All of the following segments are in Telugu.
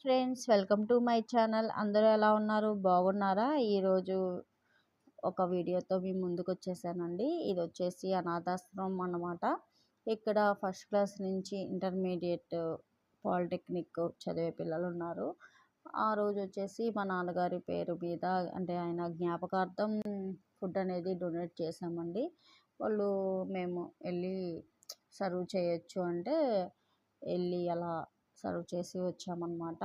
Friends welcome to my channel. అందరూ ఎలా ఉన్నారు? బాగున్నారా? ఈరోజు ఒక వీడియోతో మీ ముందుకు వచ్చేసానండి ఇది వచ్చేసి అనాథాశ్రమం అన్నమాట. ఇక్కడ ఫస్ట్ క్లాస్ నుంచి ఇంటర్మీడియట్ పాలిటెక్నిక్ చదివే పిల్లలు ఉన్నారు ఆ రోజు వచ్చేసి మా నాన్నగారి పేరు మీద అంటే ఆయన జ్ఞాపకార్థం ఫుడ్ అనేది డొనేట్ చేసామండి వాళ్ళు మేము వెళ్ళి సర్వ్ చేయొచ్చు అంటే వెళ్ళి అలా సర్వ్ చేసి వచ్చామన్నమాట.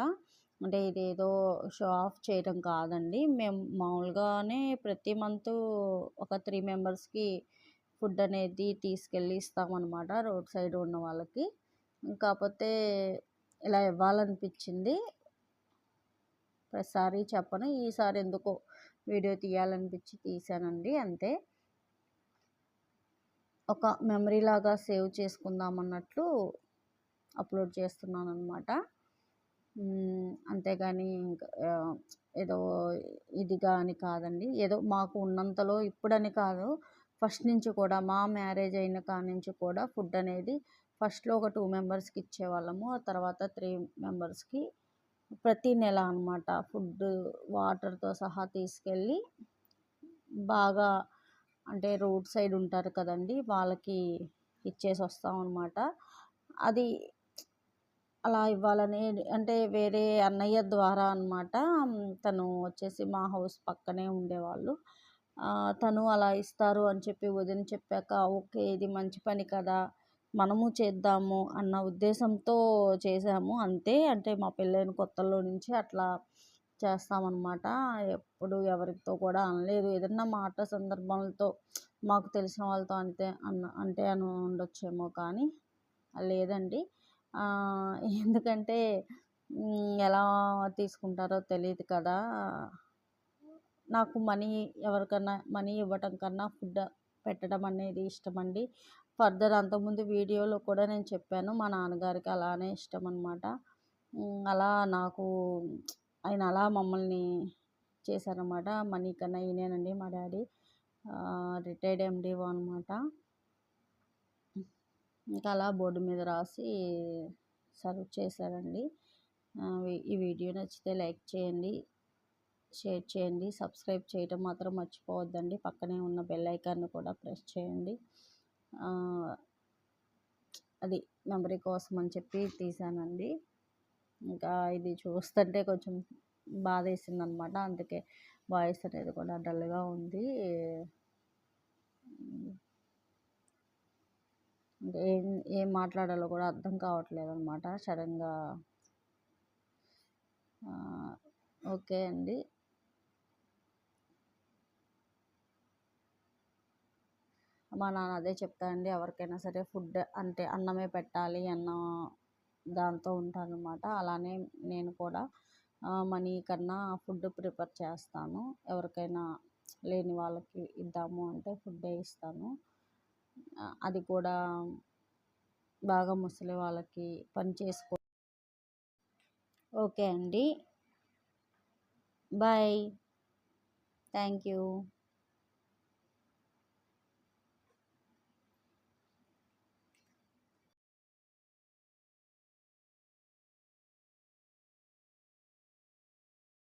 అంటే ఇదేదో షో ఆఫ్ చేయడం కాదండి. మేము మామూలుగానే ప్రతి మంత్ ఒక త్రీ మెంబర్స్కి ఫుడ్ అనేది తీసుకెళ్ళి ఇస్తామన్నమాట రోడ్ సైడ్ ఉన్న వాళ్ళకి. కాకపోతే ఇలా ఇవ్వాలనిపించింది. ప్రతిసారి చెప్పను. ఈసారి ఎందుకో వీడియో తీయాలనిపించి తీశానండి అంతే. ఒక మెమరీ లాగా సేవ్ చేసుకుందాం అన్నట్లు అప్లోడ్ చేస్తున్నాను అనమాట అంతేగాని ఇంకా ఏదో ఇదిగా అని కాదండి. ఏదో మాకు ఉన్నంతలో ఇప్పుడని కాదు. ఫస్ట్ నుంచి కూడా మా మ్యారేజ్ అయిన కాడి నుంచి కూడా ఫుడ్ అనేది ఫస్ట్లో ఒక టూ మెంబర్స్కి ఇచ్చేవాళ్ళము. ఆ తర్వాత త్రీ మెంబర్స్కి ప్రతి నెల అనమాట ఫుడ్ వాటర్తో సహా తీసుకెళ్ళి బాగా అంటే రోడ్ సైడ్ ఉంటారు కదండి వాళ్ళకి ఇచ్చేసి వస్తాం అనమాట అది అలా ఇవ్వాలని అంటే వేరే అన్నయ్య ద్వారా అనమాట తను వచ్చేసి మా హౌస్ పక్కనే ఉండేవాళ్ళు. తను అలా ఇస్తారు అని చెప్పి వదిన చెప్పాక ఓకే ఇది మంచి పని కదా మనము చేద్దాము అన్న ఉద్దేశంతో చేసాము అంతే అంటే మా పెళ్ళైన కొత్తలో నుంచి అట్లా చేస్తామన్నమాట. ఎప్పుడు ఎవరితో కూడా అనలేదు. ఏదన్నా మాట సందర్భాలతో మాకు తెలిసిన వాళ్ళతో అంతే అన్న అంటే అని ఉండొచ్చేమో కానీ లేదండి. ఎందుకంటే ఎలా తీసుకుంటారో తెలియదు కదా. నాకు మనీ ఎవరికన్నా మనీ ఇవ్వటం కన్నా ఫుడ్ పెట్టడం అనేది ఇష్టమండి. ఫర్దర్ అంతకుముందు వీడియోలో కూడా నేను చెప్పాను మా నాన్నగారికి అలానే ఇష్టం అనమాట అలా నాకు ఆయన అలా మమ్మల్ని చేశారనమాట మనీ కన్నా ఈయనేనండి మా డాడీ. రిటైర్డ్ ఎండిఓ అనమాట ఇంకా అలా బోర్డు మీద రాసి సర్వ్ చేశారండి ఈ వీడియో నచ్చితే లైక్ చేయండి షేర్ చేయండి సబ్స్క్రైబ్ చేయటం మాత్రం మర్చిపోవద్దండి. పక్కనే ఉన్న బెల్ ఐకాన్ని కూడా ప్రెస్ చేయండి. అది మెమరీ కోసం అని చెప్పి తీసానండి. ఇంకా ఇది చూస్తుంటే కొంచెం బాధ వేసింది అనమాట అందుకే వాయిస్ అనేది కూడా డల్గా ఉంది. ఏం ఏం మాట్లాడాలో కూడా అర్థం కావట్లేదు అనమాట సడన్గా ఓకే అండి. మా నాన్న అదే చెప్తానండి ఎవరికైనా సరే ఫుడ్ అంటే అన్నమే పెట్టాలి అన్న దాంతో ఉంటానన్నమాట అలానే నేను కూడా మనీ కన్నా ఫుడ్ ప్రిపేర్ చేస్తాను. ఎవరికైనా లేని వాళ్ళకి ఇద్దాము అంటే ఫుడ్డే ఇస్తాను. అది కూడా బాగా ముసలి వాళ్ళకి పని చేసుకో ఓకే అండి. బాయ్. Thank you.